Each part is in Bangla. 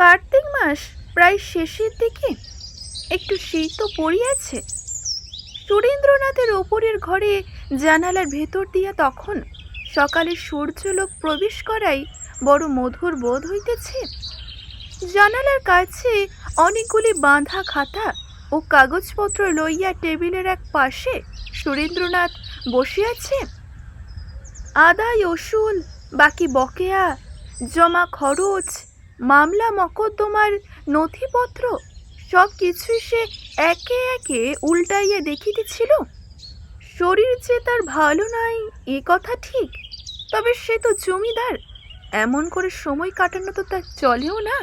কার্তিক মাস প্রায় শেষের দিকে। একটু শীত পড়িয়াছে সুরেন্দ্রনাথের ওপরের ঘরে জানালার ভেতর দিয়া তখন সকালে সূর্যলোক প্রবেশ করাই বড় মধুর বোধ হইতেছে। জানালার কাছে অনেকগুলি বাঁধা খাতা ও কাগজপত্র লইয়া টেবিলের এক পাশে সুরেন্দ্রনাথ বসিয়াছে। আদায় ওসুল বাকি বকেয়া, জমা খরচ মামলা, মকদ্দমার নথিপত্র সব কিছুই সে একে একে উল্টাইয়া দেখিতেছিল। শরীর যে তার ভালো নাই, এ কথা ঠিক, তবে সে তো জমিদার, এমন করে সময় কাটানো তো তার চলেও না।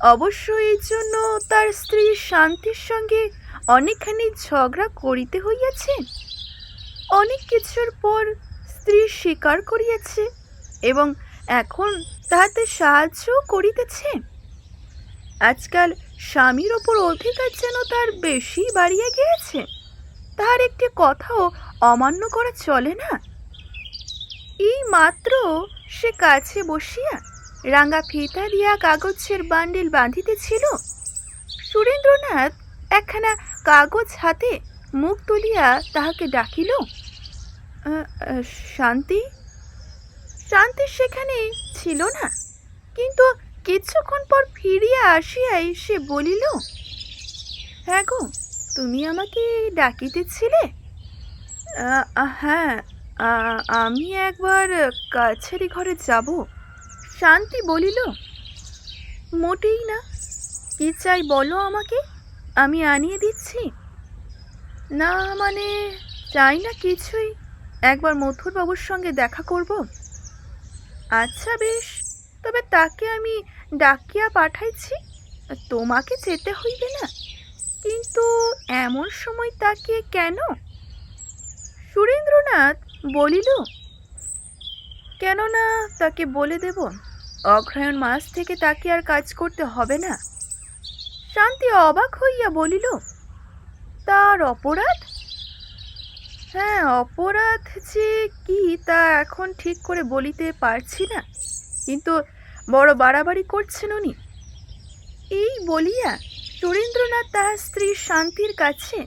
অবশ্য এই জন্য তার স্ত্রী শান্তির সঙ্গে অনেকখানি ঝগড়া করিতে হইয়াছে। অনেক কিছুর পর স্ত্রী স্বীকার করিয়াছে এবং এখন তাহাতে সাহায্য করিতেছে। আজকাল স্বামীর ওপর অধিকার যেন তার বেশি বাড়িয়া গিয়েছে তাহার একটি কথাও অমান্য করা চলে না। এই মাত্র সে কাছে বসিয়া রাঙা ফিতা দিয়া কাগজের বান্ডিল বাঁধিতেছিল। সুরেন্দ্রনাথ একখানা কাগজ হাতে মুখ তুলিয়া তাহাকে ডাকিল "আ, আ, শান্তি? শান্তি সেখানে ছিল না। কিন্তু কিছুক্ষণ পর ফিরিয়া আসিয়াই সে বলিল হ্যাঁ গো তুমি আমাকে ডাকিতেছিলে? "আ, আ, হ্যাঁ আমি একবার কাছেরই ঘরে যাব। শান্তি বলিল মোটেই না। কি চাই বলো আমাকে? আমি আনিয়ে দিচ্ছি। না মানে চাই না কিছুই। একবার মথুরবাবুর সঙ্গে দেখা করব। আচ্ছা বেশ, তবে তাকে আমি ডাকিয়া পাঠাইছি, তোমাকে যেতে হইবে না। কিন্তু এমন সময় তাকে কেন? সুরেন্দ্রনাথ বলিল, কেননা তাকে বলে দেব অগ্রহায়ণ মাস থেকে তাকে আর কাজ করতে হবে না। শান্তি অবাক হইয়া বলিল, তার অপরাধ? হ্যাঁ অপরাধ যে কি তা এখন ঠিক করে বলিতে পারছি না। কিন্তু বড় বাড়াবাড়ি করছেন উনি। এই বলিয়া সুরেন্দ্রনাথ তাহার স্ত্রী শান্তির কাছে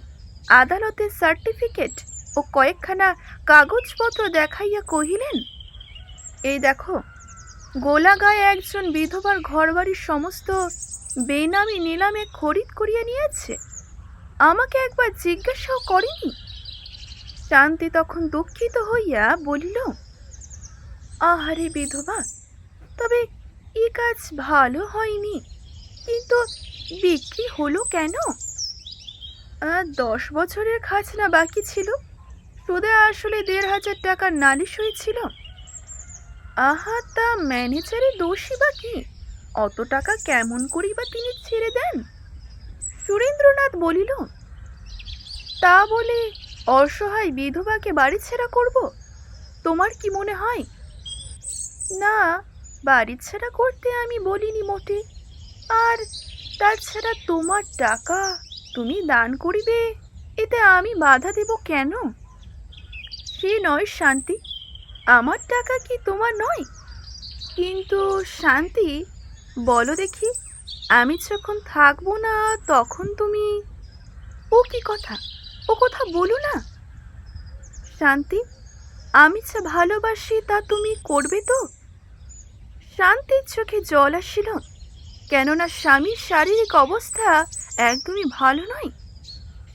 আদালতের সার্টিফিকেট ও কয়েকখানা কাগজপত্র দেখাইয়া কহিলেন, এই দেখো, গোলাগায়ে একজন বিধবার ঘরবাড়ির সমস্ত বেনামি নিলামে খরিদ করিয়া নিয়েছে। আমাকে একবার জিজ্ঞাসাও করেনি? শান্তি তখন দুঃখিত হইয়া বলিল, আহারে বিধবা, তবে এ কাজ ভালো হয়নি। কিন্তু বিক্রি হলো কেন? দশ বছরের খাজনা বাকি ছিল। সুদে আসলে দেড় হাজার টাকার নালিশ হয়েছিল। আহা, তা ম্যানেজারের দোষী বা কি? অত টাকা কেমন করি বা তিনি ছেড়ে দেন? সুরেন্দ্রনাথ বলিল, তা বলে অসহায় বিধবাকে বাড়ি ছেড়া করব? তোমার কি মনে হয়? না, বাড়ি ছেড়া করতে আমি বলিনি মোটে আর তাছাড়া তোমার টাকা তুমি দান করিবে, এতে আমি বাধা দেব কেন? সে নয় শান্তি। আমার টাকা কি তোমার নয়? কিন্তু শান্তি, বলো দেখি, আমি যখন থাকব না তখন তুমি, ও কি কথা? ও কথা বলো না। শান্তি, আমি যা ভালোবাসি তা তুমি করবে তো? শান্তির চোখে জল আসিল, কেননা স্বামীর শারীরিক অবস্থা একদমই ভালো নয়।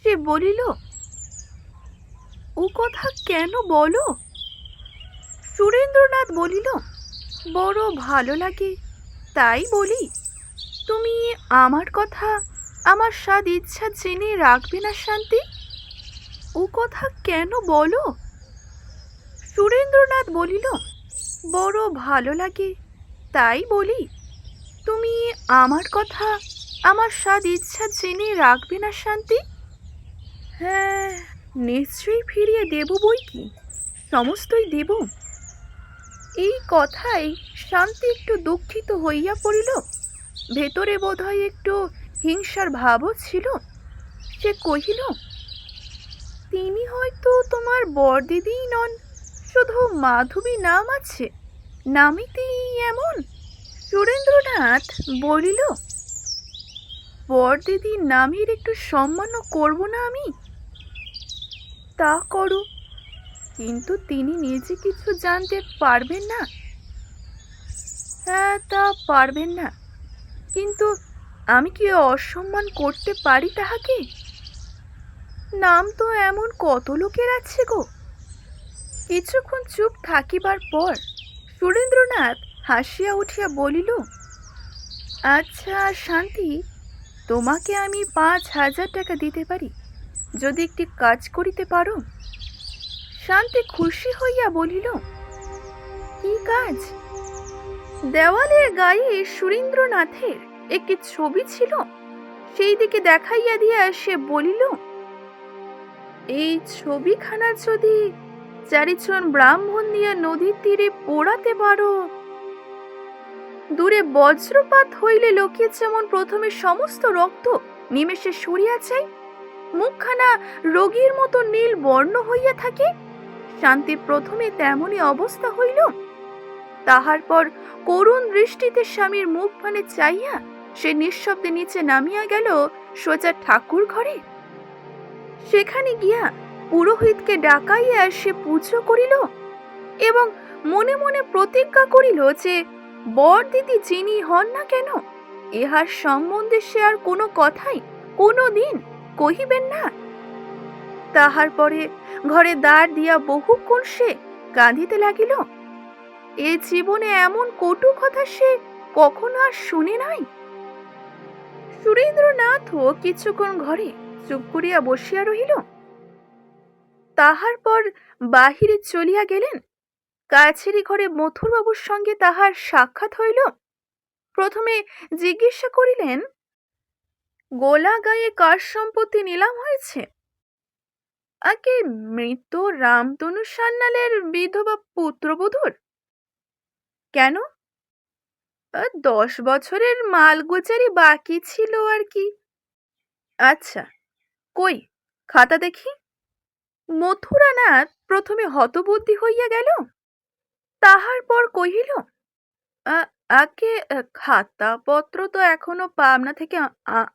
সে বলিল, ও কথা কেন বলো? সুরেন্দ্রনাথ বলিল, বড় ভালো লাগে, তাই বলি। তুমি আমার কথা, আমার স্বাদ ইচ্ছা জেনে রাখবে না, শান্তি? ও কথা কেন বলো? সুরেন্দ্রনাথ বলিল, বড় ভালো লাগে, তাই বলি। তুমি আমার কথা, আমার স্বাদ ইচ্ছা জেনে রাখবে না শান্তি? হ্যাঁ নিশ্চয়ই ফিরিয়ে দেব বই কি? সমস্তই দেব? এই কথাই শান্তি একটু দুঃখিত হইয়া পড়িল। ভেতরে বোধহয় একটু হিংসার ভাবও ছিল। সে কহিল তিনি হয়তো তোমার বরদিদিই নন। শুধু মাধবী নাম আছে। নামিতেই এমন। সুরেন্দ্রনাথ বলিল, বরদিদির নামের একটু সম্মানও করব না আমি? তা করো। কিন্তু তিনি নিজে কিছু জানতে পারবেন না। হ্যাঁ তা পারবেন না। কিন্তু আমি কি অসম্মান করতে পারি তাহাকে? নাম তো এমন কত লোকের আছে গো। কিছুক্ষণ চুপ থাকিবার পর সুরেন্দ্রনাথ হাসিয়া উঠিয়া বলিল আচ্ছা শান্তি, তোমাকে আমি পাঁচ হাজার টাকা দিতে পারি, যদি একটি কাজ করিতে পারো? শান্তি খুশি হইয়া বলিল, কি কাজ? দেওয়ালের গায়ে সুরেন্দ্রনাথের একটি ছবি ছিল সেই দিকে দেখাইয়া দিয়া সে বলিল এই ছবিখানা যদি চারিজন ব্রাহ্মণ দিয়া নদীর তীরে পোড়াতে পারো। দূরে বজ্রপাত হইলে লোকের যেমন প্রথমে সমস্ত রক্ত নিমেষে সরিয়া যায়, মুখখানা রোগীর মতো নীল বর্ণ হইয়া থাকে, শান্তির প্রথমে তেমনই অবস্থা হইল। তাহার পর করুণ দৃষ্টিতে স্বামীর মুখ পানে চাইয়া সে নিঃশব্দে নিচে নামিয়া গেল সোজা ঠাকুর ঘরে সেখানে গিয়া পুরোহিতকে ডাকাইয়া সে পুজো করিল এবং মনে মনে প্রতিজ্ঞা করিল যে বর দিদি যিনি হন না কেন, ইহার সম্বন্ধে সে আর কোনো কথাই কোনো দিন কহিবেন না। তাহার পরে ঘরে দ্বার দিয়া বহুক্ষণ সে কাঁদিতে লাগিল। এ জীবনে এমন কটু কথা সে কখনো আর শুনে নাই। সুরেন্দ্রনাথও কিছুক্ষণ ঘরে চুপ করিয়া বসিয়া রহিল? তাহার পর বাহিরে চলিয়া গেলেন। কাছেরই ঘরে মথুরবাবুর সঙ্গে তাহার সাক্ষাৎ হইল। প্রথমে জিজ্ঞাসা করিলেন, গোলা গায়ে কার সম্পত্তি নিলাম হয়েছে? আগে মৃত রামতনু সান্যালের বিধবা পুত্রবধূর? কেন? দশ বছরের মালগোচারি বাকি ছিল আর কি। আচ্ছা কই, খাতা দেখি? মথুরানাথ প্রথমে হতবুদ্ধি হইয়া গেল, তাহার পর কহিল, "আ- আগে খাতাপত্র তো এখনও পাবনা থেকে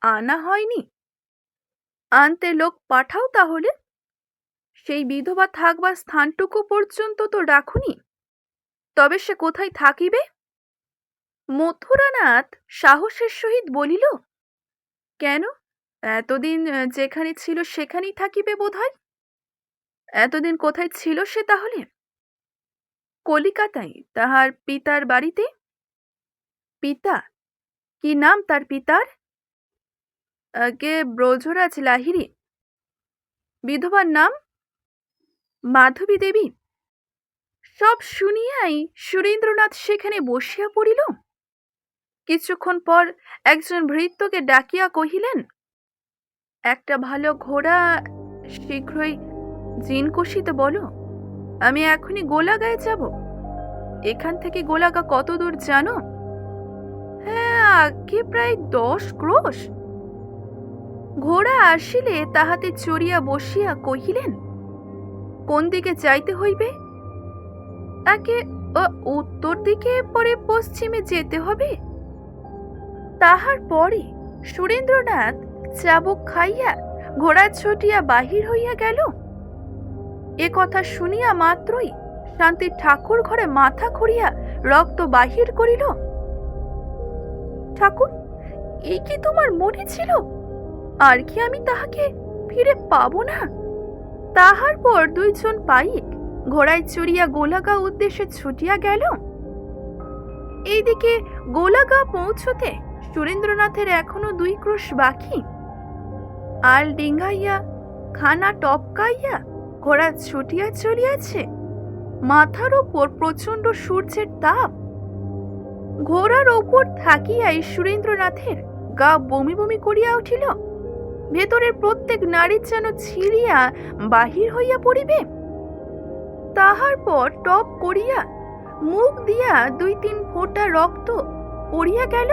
আনা হয়নি। আনতে লোক পাঠাও তাহলে। সেই বিধবা থাকবার স্থানটুকু পর্যন্ত তো রাখুনি। তবে সে কোথায় থাকিবে? মথুরানাথ সাহসের সহিত বলিল, কেন? এতদিন যেখানে ছিল সেখানেই থাকিবে বোধহয়? এতদিন কোথায় ছিল সে তাহলে? কলিকাতায়, তাহার পিতার বাড়িতে? পিতা? কি নাম তার পিতার? আগে ব্রজরাজ লাহিড়ী। বিধবার নাম? মাধবী দেবী। সব শুনিয়াই সুরেন্দ্রনাথ সেখানে বসিয়া পড়িল। কিছুক্ষণ পর একজন ভৃত্যকে ডাকিয়া কহিলেন একটা ভালো ঘোড়া শীঘ্রই জিন কষিতে বলো। আমি এখনই গোলাগায় যাব। এখান থেকে গোলাগা কত দূর জানো? হ্যাঁ আগে প্রায় দশ ক্রোশ। ঘোড়া আসিলে তাহাতে চড়িয়া বসিয়া কহিলেন, কোন দিকে যাইতে হইবে? তাকে উত্তর দিকে পরে পশ্চিমে যেতে হবে। তাহার পরে সুরেন্দ্রনাথ চাবুক খাইয়া ঘোড়া ছুটিয়া বাহির হইয়া গেল। এ কথা শুনিয়া মাত্রই শান্তির ঠাকুর ঘরে মাথা খুঁড়িয়া রক্ত বাহির করিল। ঠাকুর এই কি তোমার মনে ছিল? আর কি আমি তাহাকে ফিরে পাব না? তাহার পর দুইজন পাইক ঘোড়ায় চড়িয়া গোলাগা উদ্দেশ্যে ছুটিয়া গেল। এইদিকে গোলাগা পৌঁছতে সুরেন্দ্রনাথের এখনও দুই ক্রোশ বাকি। আল ডিঙ্গাইয়া, খানা টপকাইয়া ঘোড়া ছুটিয়া চলিয়াছে। মাথার ওপর প্রচণ্ড সূর্যের তাপ। ঘোড়ার ওপর থাকিয়াই সুরেন্দ্রনাথের গা বমি বমি করিয়া উঠিল। ভেতরের প্রত্যেক নারীর যেন ছিঁড়িয়া বাহির হইয়া পড়িবে। তাহার পর টপ করিয়া মুখ দিয়া দুই তিন ফোঁটা রক্ত পড়িয়া গেল।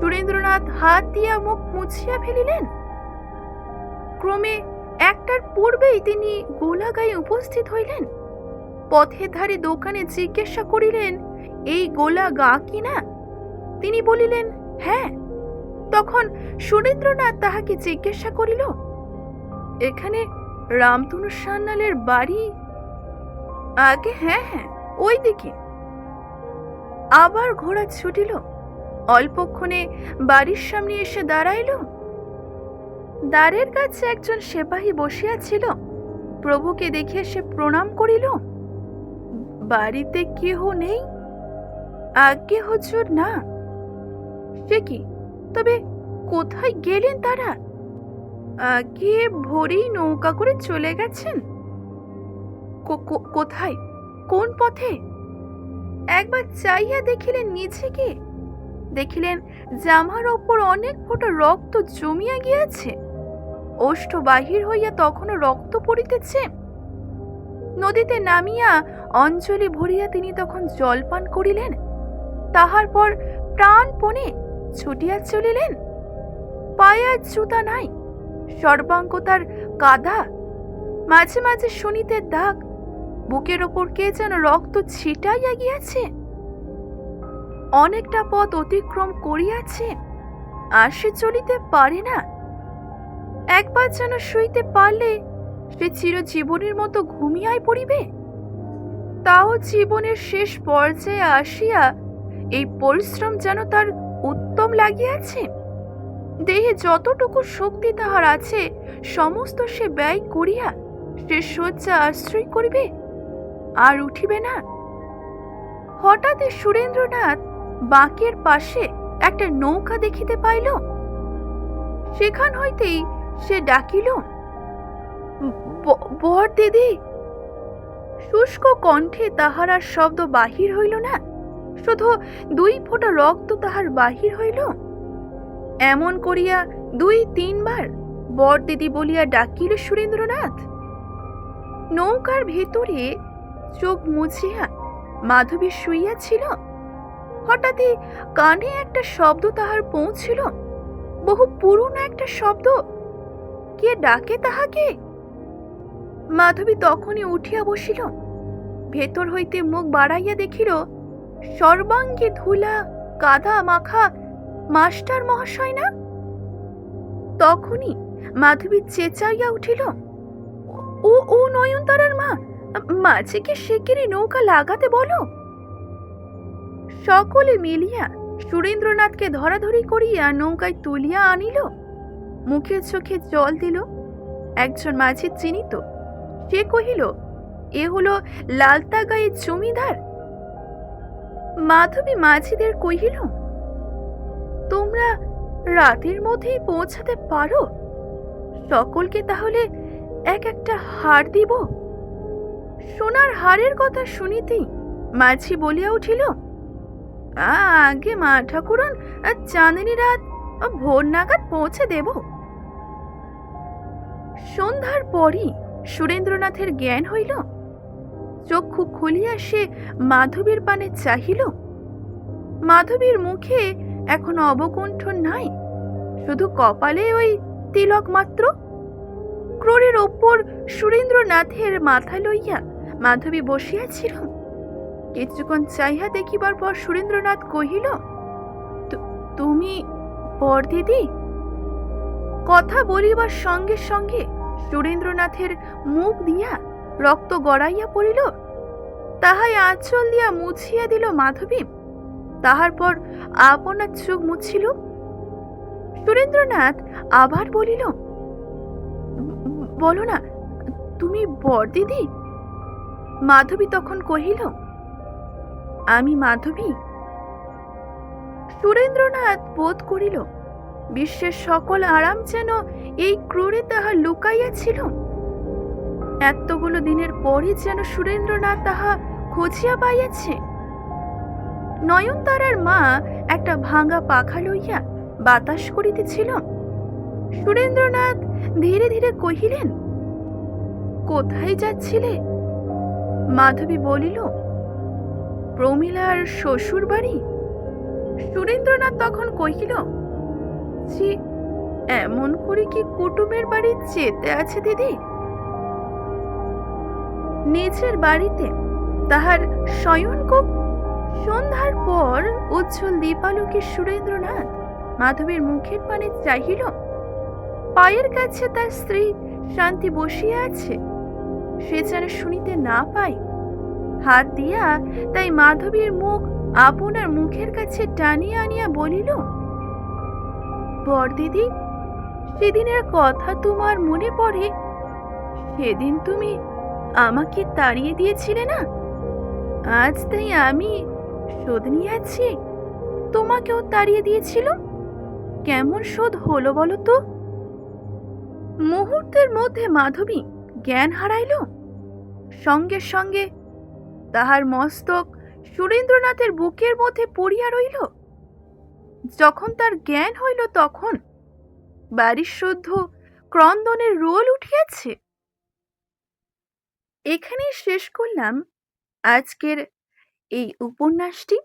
সুরেন্দ্রনাথ হাত দিয়া মুখ মুছিয়া ফেলিলেন। ক্রমে একটার পূর্বেই তিনি গোলাগায়ে উপস্থিত হইলেন। পথের ধারে দোকানে জিজ্ঞাসা করিলেন, এই গোলা গা কিনা তিনি বলিলেন হ্যাঁ। তখন সুরেন্দ্রনাথ তাহাকে জিজ্ঞাসা করিল, এখানে রামতনু সান্যালের বাড়ি? আগে হ্যাঁ হ্যাঁ ওই দিকে। আবার ঘোড়া ছুটিল, অল্পক্ষণে বাড়ির সামনে এসে দাঁড়াইল। দ্বারের কাছে একজন সেপাহী বসিয়াছিল। প্রভুকে দেখিয়া সে প্রণাম করিল। বাড়িতে কেহ নেই? আজ্ঞে হুজুর, না। সে কি? তবে কোথায় গেলেন তারা? আগে ভোরেই নৌকা করে চলে গেছেন। কোথায়? কোন পথে? একবার চাইয়া দেখিলেন নিচেকে দেখিলেন জামার ওপর অনেক ফোঁটা রক্ত জমিয়া গিয়াছে। ওষ্ঠ বাহির হইয়া তখনও রক্ত পড়িতেছে? নদীতে নামিয়া অঞ্জলি ভরিয়া তিনি তখন জলপান করিলেন। তাহার পর প্রাণপণে ছুটিয়া চলিলেন। পায়ে আর জুতা নাই, সর্বাঙ্গ তার কাদা। মাঝে মাঝে শুনিতে দাগ, বুকের ওপর কে যেন রক্ত ছিটাইয়া গিয়াছে। অনেকটা পথ অতিক্রম করিয়াছে, আর সে চলিতে পারে না। একবার যেন শুইতে পারলে সে চিরজীবনের মতো ঘুমিয়াই পড়িবে? তাও জীবনের শেষ পর্যায়ে আসিয়া এই পরিশ্রম যেন তার উত্তম লাগিয়াছে। দেহে যতটুকু শক্তি তাহার আছে, সমস্ত সে ব্যয় করিয়া সে শয্যা আশ্রয় করিবে? আর উঠিবে না? হঠাৎই সুরেন্দ্রনাথ বাঁকের পাশে একটা নৌকা দেখিতে পাইল। সেখান হইতেই সে ডাকিল, "ব- বর দিদি, শুষ্ক কণ্ঠে তাহার আর শব্দ বাহির হইল না, শুধু দুই ফোঁটা রক্ত তাহার বাহির হইল। এমন করিয়া দুই তিনবার বর দিদি বলিয়া ডাকিল সুরেন্দ্রনাথ। নৌকার ভেতরে চোখ মুছিয়া মাধবী শুইয়াছিল। হঠাৎই কানে একটা শব্দ তাহার পৌঁছিল, বহু পুরনো একটা শব্দ কে ডাকে তাহাকে? মাধবী তখনই উঠিয়া বসিল। ভেতর হইতে মুখ বাড়াইয়া দেখিল, সর্বাঙ্গে ধুলা কাদা মাখা মাস্টার মহাশয় না? তখনই মাধবী চেঁচাইয়া উঠিল, ও ও নয়নতারার মা, মাঝে কি শিগগিরই নৌকা লাগাতে বলো? সকলে মিলিয়া সুরেন্দ্রনাথকে ধরাধরি করিয়া নৌকায় তুলিয়া আনিল। মুখে চোখে জল দিল। একজন মাঝি চিনিত। সে কহিল, এ হলো লালতা গায়ের জমিদার? মাধবী মাঝিদের কহিল, তোমরা রাতের মধ্যেই পৌঁছাতে পারো। সকলকে তাহলে এক একটা হার দিব। সোনার হারের কথা শুনিতেই মাঝি বলিয়া উঠিল, আগে মা ঠাকুরন চাঁদনি রাত ভোর নাগাদ পৌঁছে দেব। সন্ধ্যার পরই সুরেন্দ্রনাথের জ্ঞান হইল। চক্ষু খুলিয়া সে মাধবীর পানে চাহিল। মাধবীর মুখে এখন অবকুণ্ঠ নাই, শুধু কপালে ওই তিলক মাত্র। ক্রোড়ের ওপর সুরেন্দ্রনাথের মাথা লইয়া মাধবী বসিয়াছিল। কিছুক্ষণ চাইয়া দেখিবার পর সুরেন্দ্রনাথ কহিল, "তু- তুমি বর দিদি কথা বলিবার সঙ্গে সঙ্গে সুরেন্দ্রনাথের মুখ দিয়া রক্ত গড়াইয়া পড়িল। তাহাই আঁচল দিয়া মুছিয়া দিল মাধবী। তাহার পর আপনার চোখ মুছিল। সুরেন্দ্রনাথ আবার বলিল, বলো না, তুমি বর দিদি মাধবী তখন কহিল, আমি মাধবী। সুরেন্দ্রনাথ বোধ করিল বিশ্বের সকল আরাম যেন এই ক্রোড়ে তাহা লুকাইয়াছিল। এতগুলো দিনের পরে যেন সুরেন্দ্রনাথ তাহা খুঁজিয়া পাইয়াছে। নয়নতারার মা একটা ভাঙা পাখা লইয়া বাতাস করিতেছিল। সুরেন্দ্রনাথ ধীরে ধীরে কহিলেন, কোথায় যাচ্ছিলে? মাধবী বলিল, প্রমিলার শ্বশুর বাড়ি সুরেন্দ্রনাথ তখন কহিল ছি এমন করে কি কুটুমের বাড়ি যেতে আছে দিদি? নিজের বাড়িতে তাহার শয়নকূপ সন্ধ্যার পর উজ্জ্বল দীপালোকের সুরেন্দ্রনাথ মাধবীর মুখের পানে চাহিল, পায়ের কাছে তার স্ত্রী শান্তি বসিয়া আছে, সে যেন শুনিতে না পায়। হাত দিয়া তাই মাধবীর মুখ আপনার মুখের কাছে টানিয়া আনিয়া বলিল বরদিদি সেদিনের কথা তোমার মনে পড়ে। সেদিন তুমি আমাকে তাড়িয়ে দিয়েছিলে না? আজ তাই আমি শোধ নিয়েছি তোমাকেও তাড়িয়ে দিয়েছিল? কেমন শোধ হলো বলো তো? মুহূর্তের মধ্যে মাধবী জ্ঞান হারাইল। সঙ্গে সঙ্গে তাহার মস্তক সুরেন্দ্রনাথের বুকের মধ্যে পড়িয়া রইল। যখন তার জ্ঞান হইল তখন বাড়ির শুদ্ধ ক্রন্দনের রোল উঠিয়াছে। এখানেই শেষ করলাম আজকের এই উপন্যাসটি।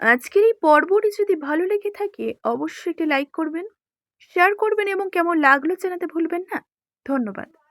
আজকের এই পর্বটি যদি ভালো লেগে থাকে অবশ্যই একটি লাইক করবেন, শেয়ার করবেন এবং কেমন লাগল জানাতে ভুলবেন না। ধন্যবাদ।